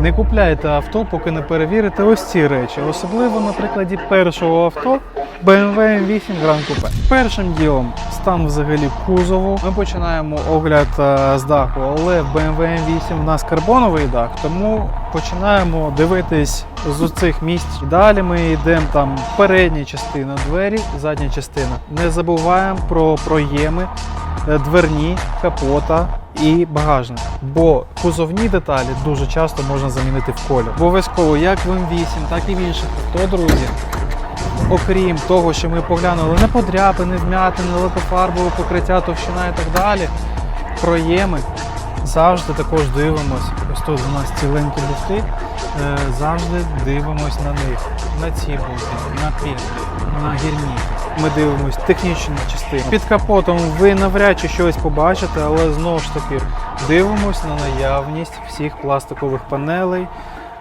Не купляйте авто, поки не перевірите ось ці речі. Особливо на прикладі першого авто BMW M8 Grand Coupe. Першим ділом стан взагалі кузову. Ми починаємо огляд е, з даху, але в BMW M8 в нас карбоновий дах, тому починаємо дивитись з цих місць. Далі ми йдемо там передня частина двері, задня частина. Не забуваємо про проєми, е, дверні, капота і багажник. Бо кузовні деталі дуже часто можна замінити в колір. Обов'язково як в М8, так і в інших авто, друзі. Окрім того, що ми поглянули на подряпини, вмятини, липофарбове покриття, товщина і так далі. Проєми завжди також дивимося. Ось тут у нас ціленькі ліфти. Е, Завжди дивимось на них. На ці болти, на пін, на гірні. Ми дивимось технічну частину. Під капотом ви навряд чи щось побачите, але знову ж таки дивимось на наявність всіх пластикових панелей,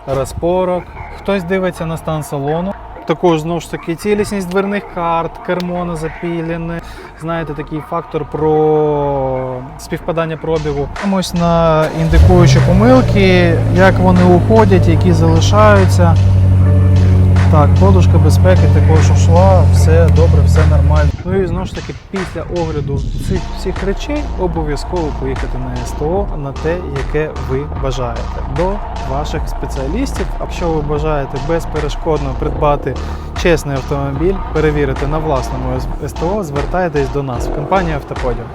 розпорок. Хтось дивиться на стан салону. Також знову ж таки цілісність дверних карт, кермо на запілене. Знаєте, такий фактор про співпадання пробігу. Ось на індикуючі помилки, як вони уходять, які залишаються. Так, подушка безпеки також ушла, все добре, все нормально. Ну і знову ж таки, після огляду цих всіх речей обов'язково поїхати на СТО на те, яке ви бажаєте до ваших спеціалістів. А Якщо ви бажаєте безперешкодно придбати чесний автомобіль, перевірити на власному СТО, звертайтесь до нас в компанію Автоподіум.